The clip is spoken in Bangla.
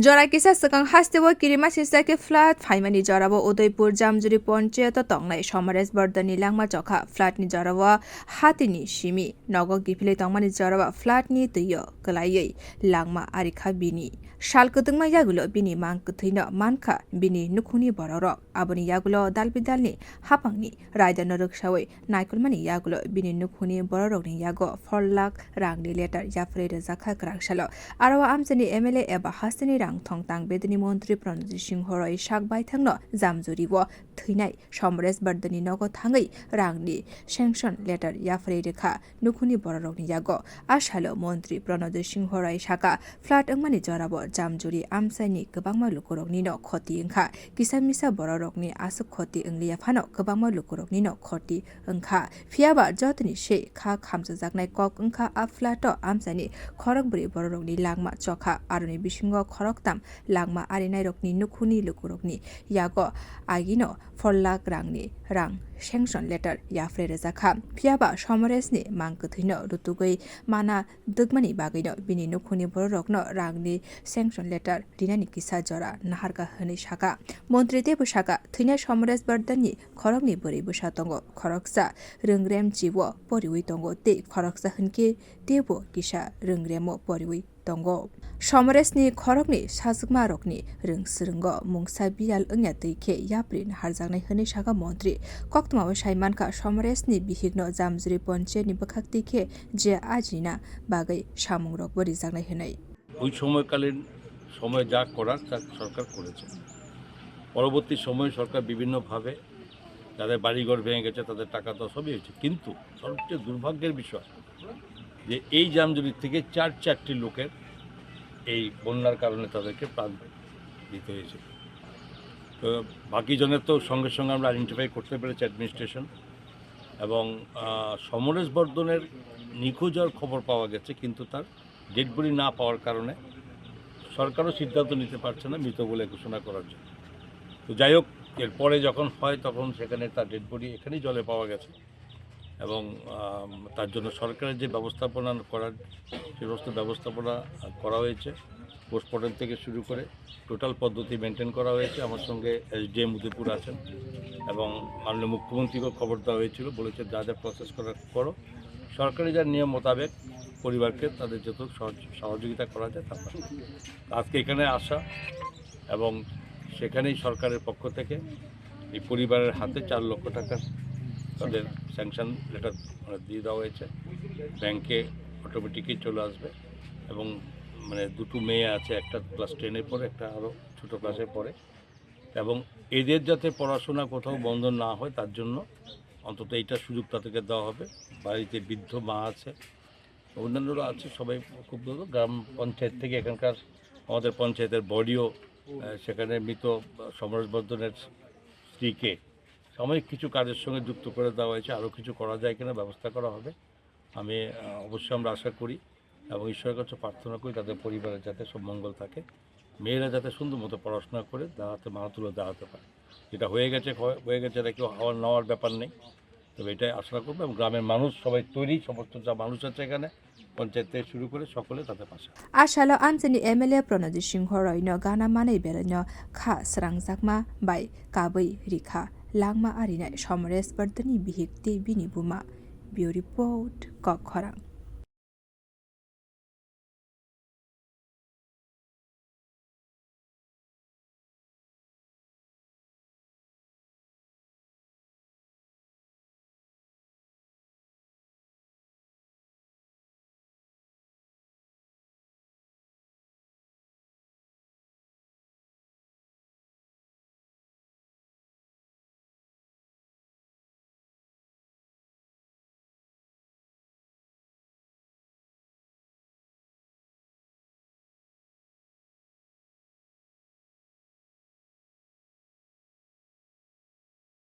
জরা কিসা সকাং হাস্তেব কিরিমা সিসাকে ফ্ল্যাট ফাইমানি জরাবো উদয়পুর জামজুরি পঞ্চায়েত তংনাই সমরেশ বর্ধনী লাংমা চখা ফ্ল্যাটনি জরাবো হাতিনি সিমি নগ গিফিলে তংমানি জরাবো ফ্ল্যাটনি তৈয় কলাইयै লাংমা আরিখা বিনি। শাল কতংমা ইয়াগুলো বিনি মাং কথৈন মানখা বিনি নুখুনি বড়রক আবনি ইয়াগুলো দালবিদালনি হাপাংনি রায়দান রকসাওই নাইকলমানি ইয়াগুলো বিনি নুখুনি বড়রকনি ইয়াগো ফরলাখ রাংনি লেটার ইয়াফরে জাখা গ্রাংশালো। আরও আমজানি এমএলএ এবা হাসিনি রাং থং তাং বেদনী মন্ত্রী প্রণজিৎ সিংহ রয় সাক বাই থাংন জামজুরি ও থাই সমরেশ বর্দনি নগ থাঙৈ রাংনি স্যাংশন লেটার ইয়াফরে রেখা নুখুনি বড় রগনি যাগ আশালো মন্ত্রী প্রণজিৎ সিংহ রয় সাকা ফ্লাট অংমানি জরাব জামজুরি আমসাইনি গোবাংমা লুকুরগনি ন ক্ষতি কিসা কিসামিসা বড় রগনি আসুক ক্ষতি ওংলিয়া ফানো গোবাংমা লুকুরগনি ন ক্ষতি অংখা ফিয়াবা যতনি সে খা খামসাজাকনাই কক অংখা ওংখা আফ্লাট আমসাইনি খরকবুরি বড় রগনি লাগমা চখা আরনি বিসিংহ খরক rok tam langma arinai rokni nukhuni lukurokni yago agino forlak rangni rang sanction letter ইয়াফ্রে রেজাখা ফিয়াবা সমরেসনি মাংকথৈন রুতুগৈ মানা দুগমানি বাগৈন বিনি নুখুনি বড় রগ্ন রাগনি সেংশন লেটার রিনানি কিসা জরা নাহারগা হনি শাখা মন্ত্রী দেব শাখা থৈনা সমরেস বর্দানি খরগনি বরি বুসাতঙ্গ খরকসা রংরেম জীব পরিউই তঙ্গ তে খরকসা হনকে দেব কিসা রংরেম পরিউই tongo somresni khorokni sajikma rokni rengsirengo mungsa bial ongya teike yaprin harjangnai hne shaga montri koktma wa shaiman ka somresni bihigno jamjri ponche ni bakhak teike je ajina bagai samung rok bori jagnai hne ওই সময়কালীন সময় যা করার তা সরকার করেছে পরবর্তী সময়ে সরকার বিভিন্নভাবে যাদের বাড়িঘর ভেঙে গেছে তাদের টাকা তো সবই হয়েছে কিন্তু সবচেয়ে দুর্ভাগ্যের বিষয় যে এই জামজুরি থেকে চার চারটি লোকের এই বন্যার কারণে তাদেরকে প্রাণ দিতে হয়েছে। তো বাকি জনের তো সঙ্গে সঙ্গে আমরা আইডেন্টিফাই করতে পেরেছি অ্যাডমিনিস্ট্রেশন এবং সমরেশ বর্ধনের নিখোঁজ হওয়ার খবর পাওয়া গেছে, কিন্তু তার ডেড বডি না পাওয়ার কারণে সরকারও সিদ্ধান্ত নিতে পারছে না মৃত বলে ঘোষণা করার জন্য। তো যাই হোক, এরপরে যখন হয় তখন সেখানে তার ডেড বডি এখানেই জলে পাওয়া গেছে। এবং তার জন্য সরকারের যে ব্যবস্থাপনা করার সে সমস্ত ব্যবস্থাপনা করা হয়েছে, পোস্টমর্টম থেকে শুরু করে টোটাল পদ্ধতি মেনটেন করা হয়েছে। আমার সঙ্গে এসডিএম উদয়পুর আছেন এবং মাননীয় মুখ্যমন্ত্রীকেও খবর দেওয়া হয়েছিল, বলেছে যা যা প্রসেস করার করো। সরকারি যার নিয়ম মোতাবেক পরিবারকে তাদের যত সহযোগিতা করা যায় তা আজকে এখানে আসা এবং সেখানেই সরকারের পক্ষ থেকে এই পরিবারের হাতে চার লক্ষ টাকার তাদের স্যাংশন লেটার দিয়ে দেওয়া হয়েছে। ব্যাংকে অটোমেটিকই চলে আসবে এবং মানে দুটো মেয়ে আছে, একটা ক্লাস টেনে পড়ে একটা আরও ছোটো ক্লাসে পড়ে এবং এদের যাতে পড়াশোনা কোথাও বন্ধ না হয়, তার জন্য অন্তত এইটা সুযোগ তাদেরকে দেওয়া হবে। বাড়িতে বৃদ্ধ মা আছে, অন্যান্যরা আছে, সবাই খুব গ্রাম পঞ্চায়েত থেকে এখানকার আমাদের পঞ্চায়েতের বডিও সেখানে মৃত সমরেশ বর্ধনের স্ত্রীকে সাময়িক কিছু কাজের সঙ্গে যুক্ত করে দেওয়া হয়েছে। আরও কিছু করা যায় কিনা ব্যবস্থা করা হবে। আমি অবশ্যই আমরা আশা করি এবং ঈশ্বরের কাছে প্রার্থনা করি তাদের পরিবারের যাতে সব মঙ্গল থাকে। মেয়েরা যাতে সুন্দর মতো পড়াশোনা করে, দাঁড়াতে, মাথা তুলে দাঁড়াতে পারে। যেটা হয়ে গেছে হয়ে গেছে, এটা কেউ হওয়ার নেওয়ার ব্যাপার নেই। তবে এটাই আশা করব এবং গ্রামের মানুষ সবাই তৈরি, সমস্ত যা মানুষ আছে এখানে, পঞ্চায়েত শুরু করে সকলে তাদের পাশে। আশালো আঞ্চলি এমএলএ প্রণজিৎ সিংহ রৈন গানা মানেই বেড়াইন খা স্রাংজাকমা বাই কাবৈ রিখা। ꯂꯥꯡꯃꯥ ꯑꯥꯔꯤꯅ ꯁꯣꯃꯔꯦꯁ ꯕꯔꯗꯅꯤ ꯕꯤꯍꯤꯛꯇꯤ ꯕꯤꯅꯤꯕꯨꯃꯥ ꯕ꯭ꯌꯨ ꯔꯤꯄꯣꯔꯠ ꯀꯛꯈꯣꯔꯥꯡ